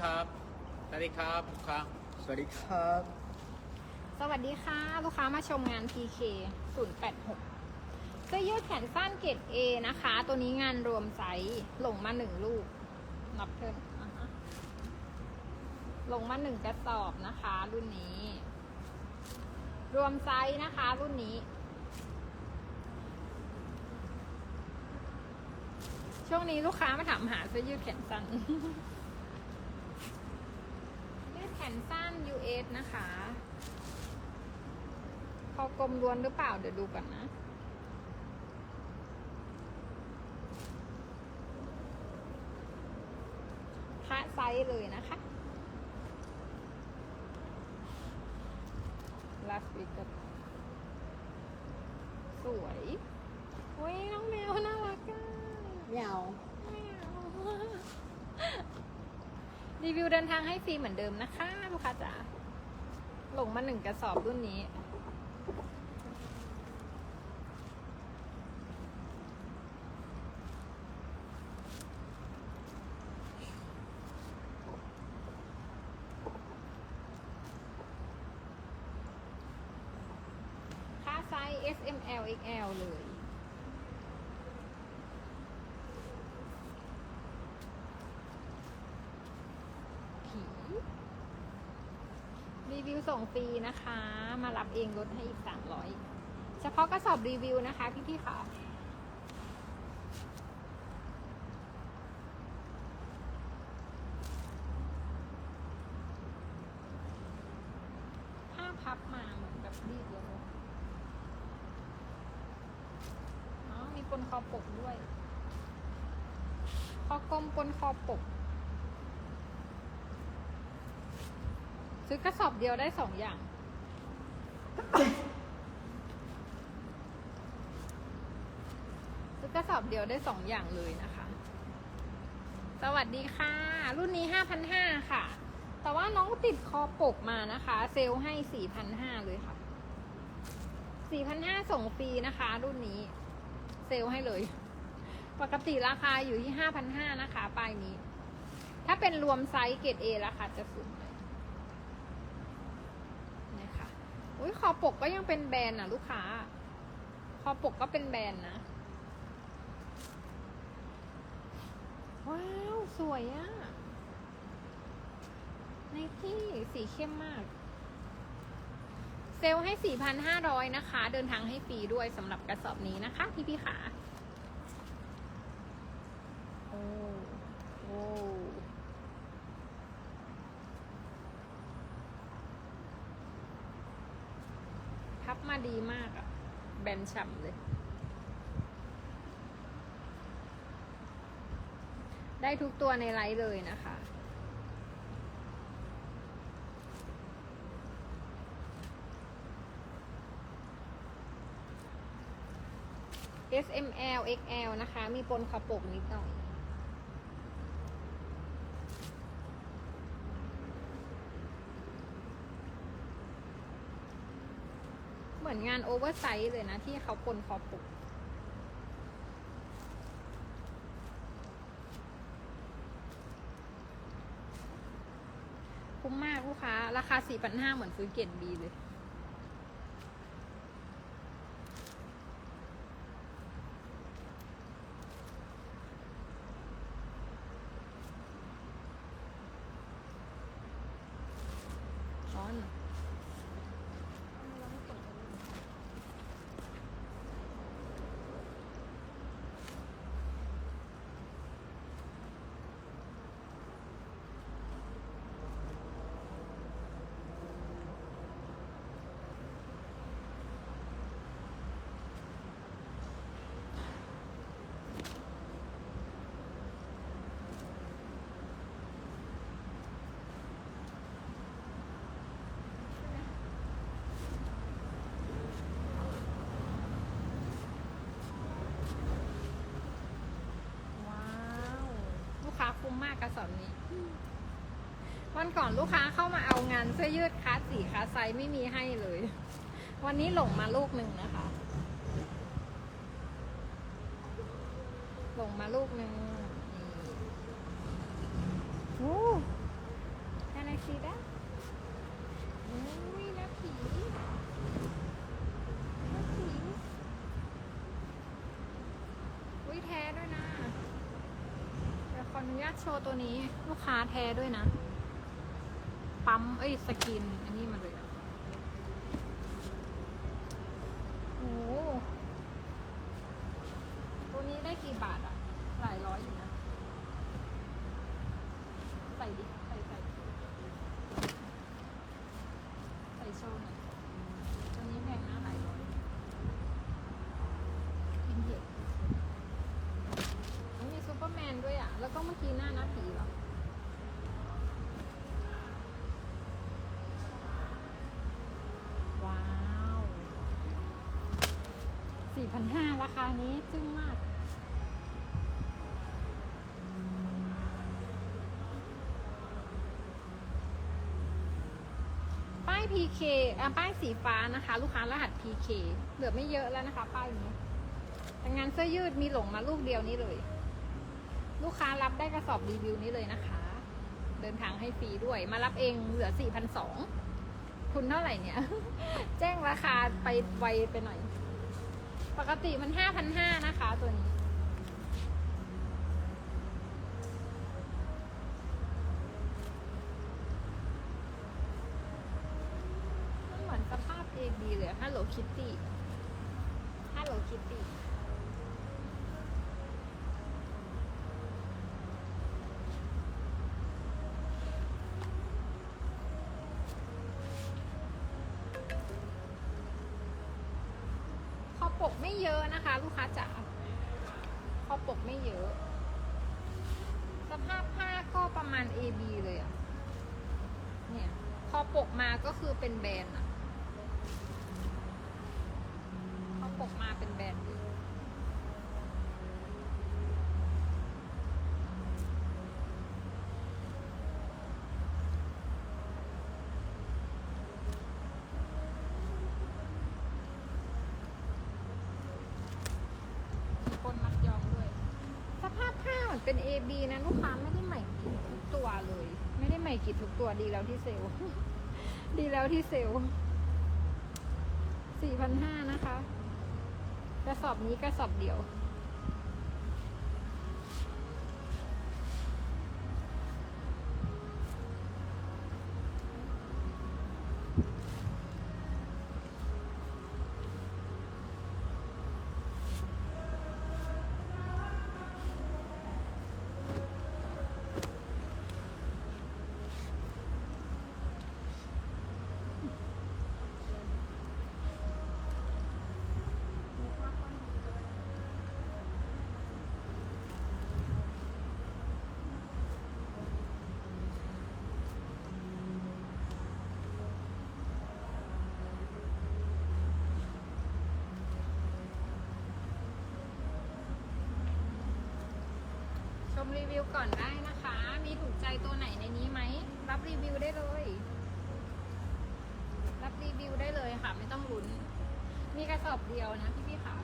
ครับ สวัสดีครับลูกค้าสวัสดีครับ สวัสดีค่ะ ลูกค้ามาชมงาน PK 086เสื้อยืดแขนสั้นเกรด A นะคะ ตัวนี้งานรวมไซส์หลงมาหนึ่งลูกนับเพิ่มอ่าฮะลงมาหนึ่งกระสอบนะคะ รุ่นนี้ รวมไซส์นะคะ รุ่นนี้ ช่วงนี้ลูกค้ามาถามหาเสื้อยืดแขนสั้นยืดแข นสั้น US นะคะพอกลมล้วนหรือเปล่า เดี๋ยวดูก่อนนะคะไซส์เลยนะคะลาสวิกก็สวยอุ้ยน้องแมวน่ารักอะเหมียว รีวิวเดินทางให้ฟรีเหมือนเดิมนะคะลูกค้าจ๋าหลงมาหนึ่งกระสอบรุ่นนี้ ค่าไซส์ S M L X L เลย ผีรีวิว ส่งฟรีนะคะ มารับเองลดให้อีก300เฉพาะกระสอบรีวิวนะคะ พี่ๆค่ะผ้าพับมาเหมือนแบบรีดเลยอ๋อมีปนคอปกด้วย คอกลมปนคอปก ซื้อกระสอบเดียวได้สองอย่าง ซื้อกระสอบเดียวได้สองอย่างเลยนะคะ สวัสดีค่ะ รุ่นนี้ห้าพันห้าค่ะ แต่ว่าน้องติดคอปกมานะคะ เซลให้สี่พันห้าเลยค่ะสี่พันห้าส่งฟรีนะคะ รุ่นนี้ เซลให้เลย ปกติราคาอยู่ที่ห้าพันห้านะคะปลายนี้ ถ้าเป็นรวมไซส์เกรดเอราคาจะสูงเลย นี่ค่ะ อุ้ยคอปกก็ยังเป็นแบรนด์นะลูกค้า คอปกก็เป็นแบรนด์นะ ว้าว สวยอะไนกี้สีเข้มมาก เซลให้ 4,500 นะคะ เดินทางให้ฟรีด้วยสำหรับกระสอบนี้นะคะ พี่พี่ขาโอ้โอ้ พับ มาดีมากอะแบนฉ่ำเลย ได้ทุกตัวในไลฟ์เลยนะคะ S M L X L นะคะ มีปนขอปกนิดหน่อย เหมื อนงานโอเวอร์ไซส์เลยนะที่เขาปนคอปกคุ้มมากลูกค้า ราคา 4,500เหมือนซื้อเกรดบีเลย ร้อนเหรอ ว้าว ลูก คุ้มมากกระสอบนี้ วันก่อนลูกค้าเข้ามาเอางานเสื้อยืดคาสสีคาสไซส์ไม่มีให้เลย วันนี้หลงมาลูกหนึ่งนะคะ หลงมาลูกหนึ่งนี่โอ้ see that อุ้ยหน้าผีหน้าผีอุ้ยแท้ด้วยนะ เดี๋ยวขออนุญาตโช ว์ตัวนี้ลูกค้าแท้ด้วยนะ ปั๊ม เอ้ย สกิน อันนี้มาเลยอะโอ้ตัวนี้ได้กี่บาทอะหลายร้อยอยู่นะ ใส่ดิ พันห้าราคานี้จึ้งมาก ป้าย PK อ่ป้ายสีฟ้านะคะ ลูกค้ารหัส PK เหลือไม่เยอะแล้วนะคะ ป้ายนี้แต่งานเสื้อยืดมีหลงมาลูกเดียวนี้เลย ลูกค้ารับได้กระสอบรีวิวนี้เลยนะคะ เดินทางให้ฟรีด้วย มารับเองเหลือสี่พันสองคุณเท่าไหร่เนี่ย แจ้งราคาไปไวไปหน่อย ปกติมันห้าพันห้านะคะตัวนี้ เหมือนสภาพเอดีเลยฮัลโหลคิตตี้ฮัลโหลคิตตี้ ไม่เยอะนะคะ ลูกค้าจ๋าคอปกไม่เยอะ สภาพผ้าก็ประมาณ AB เลยอะเนี่ยพอปกมาก็คือเป็นแบรนด์อะพอปกมาเป็นแบรนด์เลยมีคนมัดยอมด้วย สภาพผ้า เหมือนเป็น AB นะลูกค้าไม่ได้ใหม่กินทุกตัวเลย ไม่ได้ใหม่กินทุกตัวดีแล้วที่เซลล์ดีแล้วที่เซลล์สี่พันห้านะคะ กระสอบนี้กระสอบเดียว ชมรีวิวก่อนได้นะคะ มีถูกใจตัวไหนในนี้ไหม รับรีวิวได้เลย รับรีวิวได้เลยค่ะ ไม่ต้องลุ้น มีกระสอบเดียวนะพี่พี่ค่ะ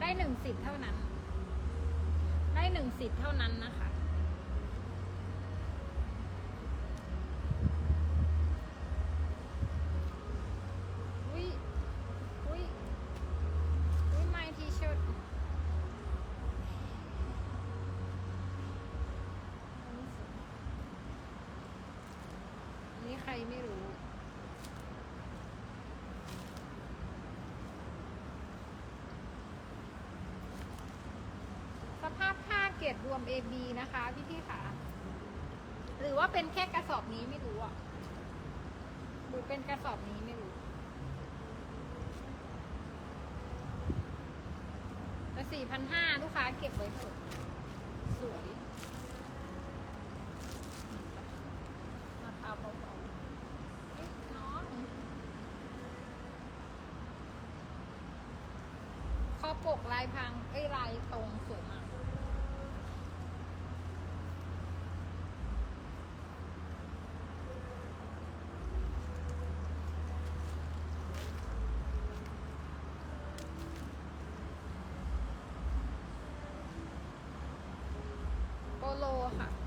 ได้หนึ่งสิทธิ์เท่านั้น ได้หนึ่งสิทธิ์เท่านั้นนะคะ อุ้ย อุ้ย อุ้ย my t-shirt อันนี้ใค รไม่รู้ สภาพผ้าเกรดรวม AB นะคะพี่พี่ๆค่ะ หรือว่าเป็นแค่กระสอบนี้ไม่รู้อะหรือเป็นกระสอบนี้ไม่รู้แต่สี่พันห้าลูกค้าเก็บไว้เถอะสวย ราคาเบาๆเอ๊ะน้องคอ ปกลายพังไอ้ลายตรงสูงอะโปโลค่ะ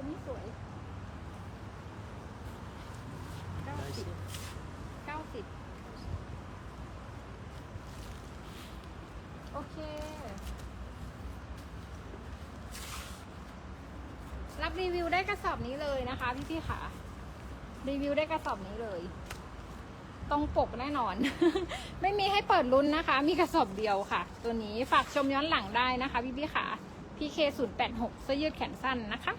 ตัวนี้สวยเก้าสิบเก้าสิบโอเค รับรีวิวได้กระสอบนี้เลยนะคะพี่พี่ๆค่ะ รีวิวได้กระสอบนี้เลย ตรงปกแน่นอน ไม่มีให้เปิดลุ้นนะคะ มีกระสอบเดียวค่ะ ตัวนี้ฝากชมย้อนหลังได้นะคะพี่พี่ๆค่ะ PK 0 8 6เสื้อยืดแขนสั้นนะคะ